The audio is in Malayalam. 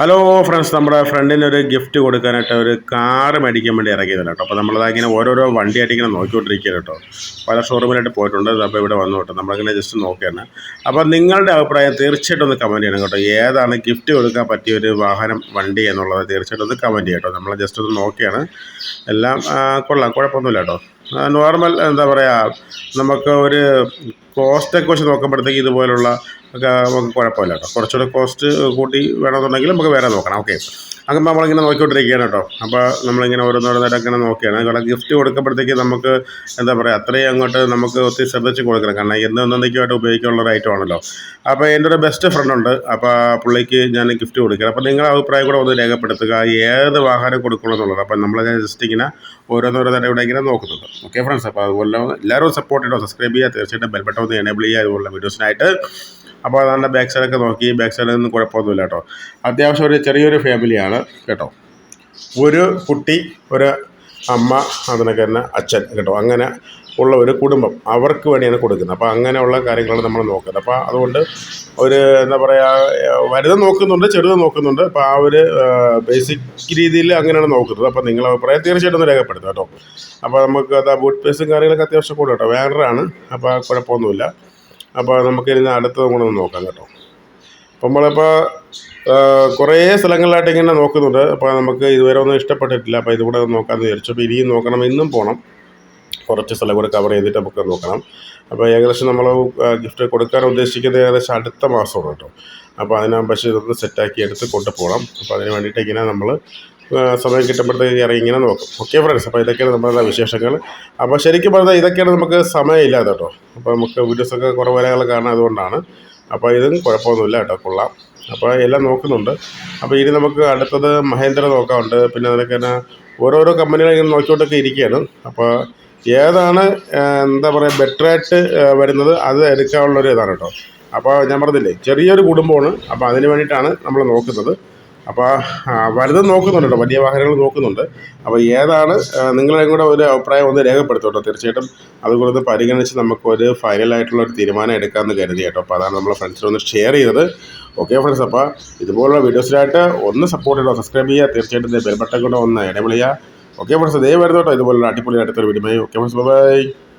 ഹലോ ഫ്രണ്ട്സ് നമ്മുടെ ഫ്രണ്ടിന് ഒരു ഗിഫ്റ്റ് കൊടുക്കാനായിട്ട് ഒരു കാറ് മേടിക്കാൻ വേണ്ടി ഇറങ്ങിയതാണ് കേട്ടോ. അപ്പോൾ നമ്മളത് ഇങ്ങനെ ഓരോരോ വണ്ടിയായിട്ട് ഇങ്ങനെ നോക്കിക്കൊണ്ടിരിക്കുകയാണ് കേട്ടോ. പല ഷോറൂമിലായിട്ട് പോയിട്ടുണ്ട്. അപ്പോൾ ഇവിടെ വന്നു കേട്ടോ. നമ്മളിങ്ങനെ ജസ്റ്റ് നോക്കിയാണ്. അപ്പോൾ നിങ്ങളുടെ അഭിപ്രായം തീർച്ചയായിട്ടും ഒന്ന് കമന്റ് ചെയ്യണം കേട്ടോ. ഏതാണ് ഗിഫ്റ്റ് കൊടുക്കാൻ പറ്റിയ ഒരു വാഹനം വണ്ടി എന്നുള്ളത് തീർച്ചയായിട്ടും ഒന്ന് കമന്റ് ചെയ്യട്ടോ നമ്മൾ ജസ്റ്റ് ഒന്ന് നോക്കിയാണ്. എല്ലാം കൊള്ളാം. കുഴപ്പമൊന്നുമില്ല കേട്ടോ. നോർമൽ എന്താ പറയുക നമുക്ക് ഒരു കോസ്റ്റൊക്കെ വെച്ച് നോക്കുമ്പോഴത്തേക്ക് ഇതുപോലുള്ള നമുക്ക് കുഴപ്പമില്ല കേട്ടോ. കുറച്ചുകൂടെ കോസ്റ്റ് കൂട്ടി വേണമെന്നുണ്ടെങ്കിൽ നമുക്ക് വേറെ നോക്കണം. ഓക്കെ അങ്ങനെ നമ്മളിങ്ങനെ നോക്കിക്കൊണ്ടിരിക്കുകയാണ് കേട്ടോ. അപ്പോൾ നമ്മളിങ്ങനെ ഓരോന്നോരോന്നായിട്ട് അങ്ങനെ നോക്കിയാണ് കാരണം ഗിഫ്റ്റ് കൊടുക്കുമ്പോഴത്തേക്ക് നമുക്ക് എന്താ പറയുക അത്രയും അങ്ങോട്ട് നമുക്ക് ഒത്തിരി ശ്രദ്ധിച്ച് കൊടുക്കണം. കാരണം എന്നും എന്നേക്കുമായിട്ട് ഉപയോഗിക്കാനുള്ള ഒരു ഐറ്റം ആണല്ലോ. അപ്പോൾ എന്റെ ഒരു ബെസ്റ്റ് ഫ്രണ്ട് ഉണ്ട്. അപ്പോൾ പുള്ളിക്ക് ഞാൻ ഗിഫ്റ്റ് കൊടുക്കുക അപ്പോൾ നിങ്ങളുടെ അഭിപ്രായം കൂടെ ഒന്ന് രേഖപ്പെടുത്തുക. ഏത് വാഹനം കൊടുക്കണം എന്നുള്ളത്. അപ്പോൾ നമ്മൾ ജസ്റ്റ് ഇങ്ങനെ ഓരോന്നോരോന്നായിട്ട് ഇവിടെ ഇങ്ങനെ നോക്കുന്നുണ്ട്. ഓക്കെ ഫ്രണ്ട്സ് അപ്പോൾ അതുപോലെ എല്ലാവരും സപ്പോർട്ട് ചെയ്യണം. സബ്സ്ക്രൈബ് ചെയ്യുക. തീർച്ചയായിട്ടും ബെൽ ബട്ടൺ ഒന്ന് എനേബിൾ ചെയ്യുക. അതുപോലുള്ള വീഡിയോസിനായിട്ട് അപ്പോൾ അതാണ്ട് ബാക്ക് സൈഡൊക്കെ നോക്കി ബാക്ക് സൈഡിൽ നിന്ന് കുഴപ്പമൊന്നുമില്ല കേട്ടോ. അത്യാവശ്യം ഒരു ചെറിയൊരു ഫാമിലിയാണ് കേട്ടോ. ഒരു കുട്ടി ഒരു അമ്മ അതിനൊക്കെ തന്നെ അച്ഛൻ കേട്ടോ. അങ്ങനെ ഉള്ള ഒരു കുടുംബം അവർക്ക് വേണ്ടിയാണ് കൊടുക്കുന്നത്. അപ്പോൾ അങ്ങനെയുള്ള കാര്യങ്ങളാണ് നമ്മൾ നോക്കുന്നത്. അപ്പോൾ അതുകൊണ്ട് ഒരു എന്താ പറയുക വലുത് നോക്കുന്നുണ്ട് ചെറുത് നോക്കുന്നുണ്ട്. അപ്പോൾ ആ ഒരു ബേസിക് രീതിയിൽ അങ്ങനെയാണ് നോക്കുന്നത്. അപ്പോൾ നിങ്ങൾ അഭിപ്രായം തീർച്ചയായിട്ടും ഒന്ന് രേഖപ്പെടുത്തുക കേട്ടോ. അപ്പോൾ നമുക്ക് അത് ബൂട്ട് പേസും കാര്യങ്ങളൊക്കെ അത്യാവശ്യം കൂടും കേട്ടോ വേറൊരാണ്. അപ്പോൾ കുഴപ്പമൊന്നുമില്ല. അപ്പോൾ നമുക്ക് ഇനി അടുത്തത് കൂടെ ഒന്ന് നോക്കാം കേട്ടോ. അപ്പം നമ്മളിപ്പോൾ കുറേ സ്ഥലങ്ങളിലായിട്ട് ഇങ്ങനെ നോക്കുന്നുണ്ട്. അപ്പോൾ നമുക്ക് ഇതുവരെ ഒന്നും ഇഷ്ടപ്പെട്ടിട്ടില്ല. അപ്പോൾ ഇതുകൂടെ നോക്കാമെന്ന് വിചാരിച്ചു. അപ്പോൾ ഇനിയും നോക്കണം ഇന്നും പോകണം കുറച്ച് സ്ഥലം കൂടെ കവർ ചെയ്തിട്ട് നമുക്ക് നോക്കണം. അപ്പോൾ ഏകദേശം നമ്മൾ ഗിഫ്റ്റ് കൊടുക്കാൻ ഉദ്ദേശിക്കുന്നത് ഏകദേശം അടുത്ത മാസമാണ് കേട്ടോ. അപ്പോൾ അതിനാ പക്ഷേ ഇതൊന്ന് സെറ്റാക്കി എടുത്ത് കൊണ്ടുപോകണം. അപ്പോൾ അതിന് വേണ്ടിയിട്ട് ഇങ്ങനെ നമ്മൾ സമയം കിട്ടുമ്പോഴത്തേക്ക് ഇറങ്ങി ഇങ്ങനെ നോക്കും. ഓക്കെ ഫ്രണ്ട്സ് അപ്പോൾ ഇതൊക്കെയാണ് നമ്മളുടെ വിശേഷങ്ങൾ. അപ്പോൾ ശരിക്കും പറഞ്ഞാൽ ഇതൊക്കെയാണ് നമുക്ക് സമയമില്ലാതെ കേട്ടോ. അപ്പോൾ നമുക്ക് വീഡിയോസൊക്കെ കുറേ വരകൾ കാരണം അതുകൊണ്ടാണ്. അപ്പോൾ ഇതും കുഴപ്പമൊന്നുമില്ല കേട്ടോ കൊള്ളാം. അപ്പോൾ എല്ലാം നോക്കുന്നുണ്ട്. അപ്പോൾ ഇനി നമുക്ക് അടുത്തത് മഹേന്ദ്ര നോക്കാറുണ്ട് പിന്നെ അതിനൊക്കെ തന്നെ ഓരോരോ കമ്പനികൾ ഇങ്ങനെ നോക്കിക്കൊണ്ടൊക്കെ ഇരിക്കുകയാണ്. അപ്പോൾ ഏതാണ് എന്താ പറയുക ബെറ്ററായിട്ട് വരുന്നത് അത് എടുക്കാനുള്ളൊരു ഇതാണ് കേട്ടോ. അപ്പോൾ ഞാൻ പറഞ്ഞില്ലേ ചെറിയൊരു കുടുംബമാണ്. അപ്പോൾ അതിന് വേണ്ടിയിട്ടാണ് നമ്മൾ നോക്കുന്നത്. അപ്പോൾ വലുതും നോക്കുന്നുണ്ട് വലിയ വാഹനങ്ങൾ നോക്കുന്നുണ്ട്. അപ്പോൾ ഏതാണ് ആ, നിങ്ങളുടെയും കൂടെ ഒരു അഭിപ്രായം ഒന്ന് രേഖപ്പെടുത്തോട്ടോ തീർച്ചയായിട്ടും അതുകൊണ്ട് പരിഗണിച്ച് നമുക്കൊരു ഫൈനലായിട്ടുള്ള ഒരു തീരുമാനം എടുക്കാമെന്ന് കരുതി കേട്ടോ. അപ്പോൾ അതാണ് നമ്മളെ ഫ്രണ്ട്സിനൊന്ന് ഷെയർ ചെയ്തത്. ഓക്കെ ഫ്രണ്ട്സ് അപ്പോൾ ഇതുപോലുള്ള വീഡിയോസിലായിട്ട് ഒന്ന് സപ്പോർട്ട് ചെയ്യുക സബ്സ്ക്രൈബ് ചെയ്യുക തീർച്ചയായിട്ടും ബെൽ ബട്ടൺ കൂടെ ഒന്ന് ഇടപെടുക ഓക്കെ ഫ്രണ്ട്സ് ദയവായിരുന്നു കേട്ടോ. ഇതുപോലുള്ള അടിപൊളി അടുത്തൊരു വീഡിയോ ഓക്കെ ഫ്രണ്ട്സ് ബൈ